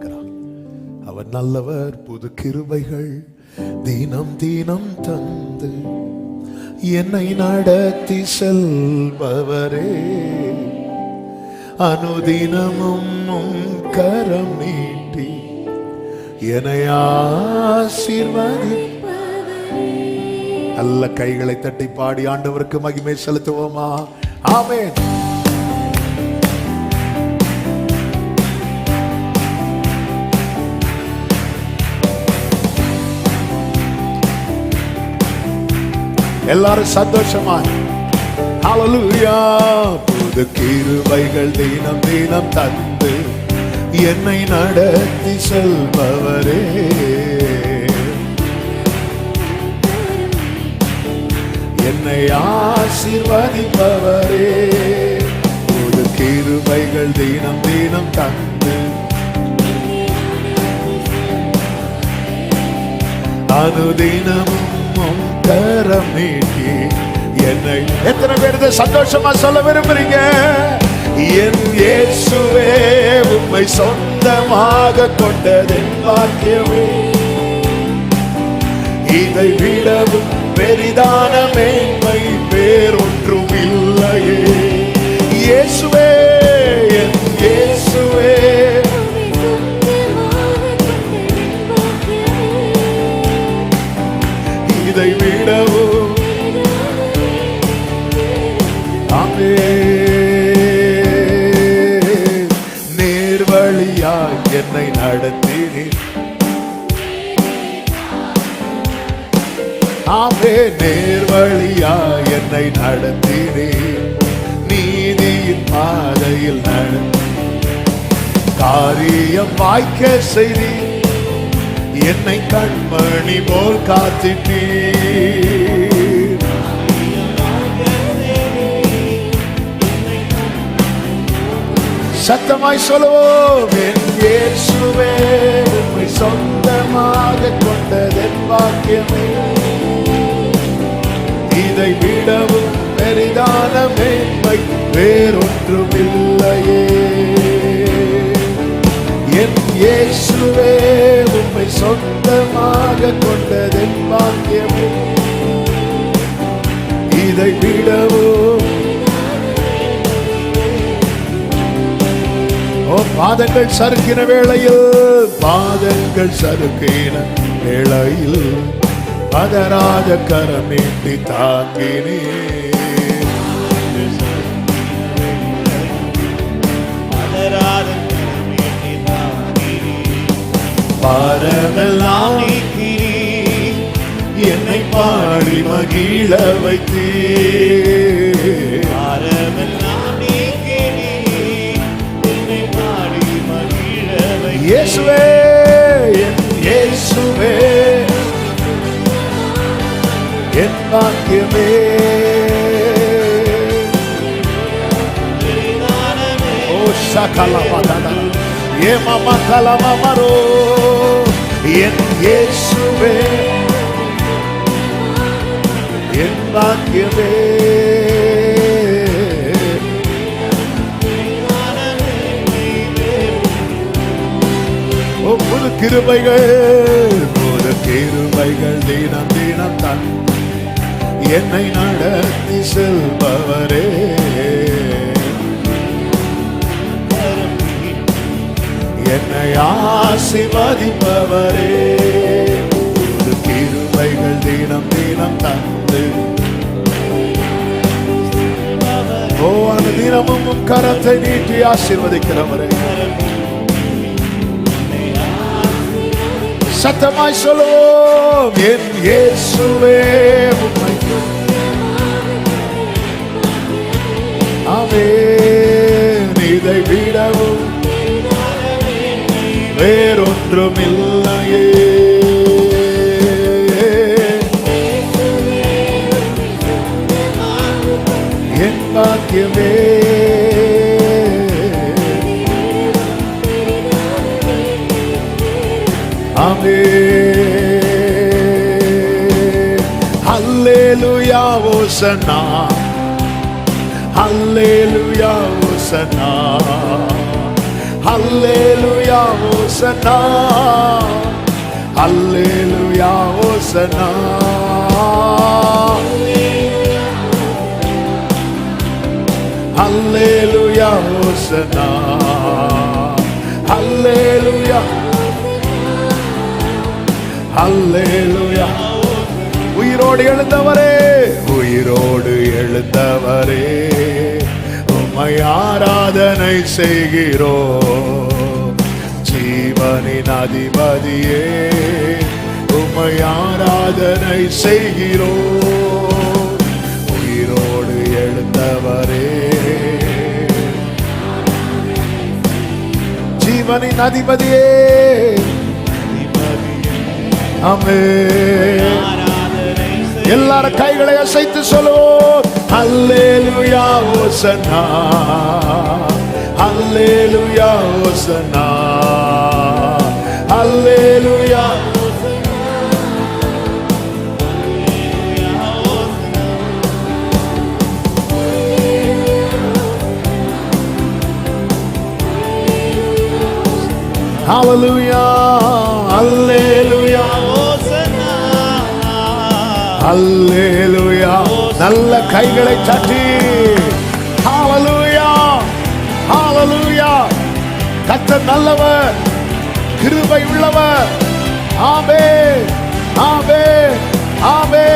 இருக்கிறார் அவர் நல்லவர் புது கிருபைகள் தினம் தினம் தந்து என்னை நடத்தி செல்பவரே. அனுதினமும் கரம் நீட்டி என்னை ஆசீர்வதி நல்ல கைகளை தட்டி பாடி ஆண்டவருக்கு மகிமை செலுத்துவோமா? ஆமென். எல்லாரும் சந்தோஷமா ஹalleluya புது கிருபைகள் தினம் தினம் தந்து என்னை நடத்தி செல்பவரே. என்னை ஆசிர்வதிப்பவரே. புது கிருபைகள் தினம் தினம் தந்து அனுதினமும் கரம் நீட்டி என்னை எத்தனை பேர் சந்தோஷமா சொல்ல விரும்புறீங்க? என் இயேசுவே உம்மை சொந்தமாக கொண்டதென் பாக்கியமே. இதை விடவும் பெரிதான மேன்மை வேறொன்றும் இல்லையே. இயேசுவே நேர்வழியாய் என்னை நடத்தினீர். ஆமே நேர்வழியாய் என்னை நடத்தினீர். நீதியின் பாதையில் நட காரியம் வாய்க்க செய்தீர். என்னை கண்மணி போல் காத்திட்டீர். சத்தமாய் சொல்லுவோம் என் இயேசுவே உம்மை சொந்தமாக கொண்டதென் வாக்கியமே இதை விடவும் பெரிதான மேன்மை வேறொன்றும் இல்லையே என் இயேசுவே உண்மை சொந்தமாக கொண்டதென் வாக்கியமே இதை விடவும் பாதங்கள் சறுக்கின வேளையில் பாதங்கள் சறுக்கின வேளையில் பதராத கரமேட்டி நீட்டி தாங்கினே பாரமெல்லாம் என்னை பாடி மகிழ வைத்தே இயேசுவே என் இயேசுவே. என் பாக்கியமே. ஓ சகலமதன ஏ மம கலமரோ என் இயேசுவே. என் பாக்கியமே. கிருபைகள் புது கிருபைகள் தினம் தினம் தன் என்னை நடத்தி செல்பவரே. என்னை ஆசிர்வதிப்பவரே. ஒரு கிருபைகள் தினம் தினம் தந்து. ஓ அந்த தினமும் கரத்தை நீட்டி ஆசிர்வதிக்கிறவரே. சத்தமாய் சொல்லுவோம் என் இயேசுவே உம்மை ஆமென் இதை விடவும் வேறொன்றும் Hallelujah, Hosanna. Hallelujah, Hosanna. Hallelujah, Hosanna. Hallelujah, Hosanna. Hallelujah, Hosanna. Hallelujah. Hallelujah. உயிரோடு எழுந்தவரே உயிரோடு எழுந்தவரே. உம்மை ஆராதனை செய்கிறோ. ஜீவனின் அதிபதியே உம்மை ஆராதனை செய்கிறோ. உயிரோடு எழுந்தவரே. ஜீவனின் அதிபதியே அமே எல்லாரும் கைகளை அசைத்து சொல்லுவோம். அல்லேலுயா ஓசனா அல்லேலுயா ஓசனா அல்லேலுயா Hallelujah, Hallelujah. அல்லேலூயா நல்ல கைகளை தட்டி. ஹாலலூயா ஹாலலூயா கத்த நல்லவர் கிருபை உள்ளவர். ஆமே ஆமே ஆமே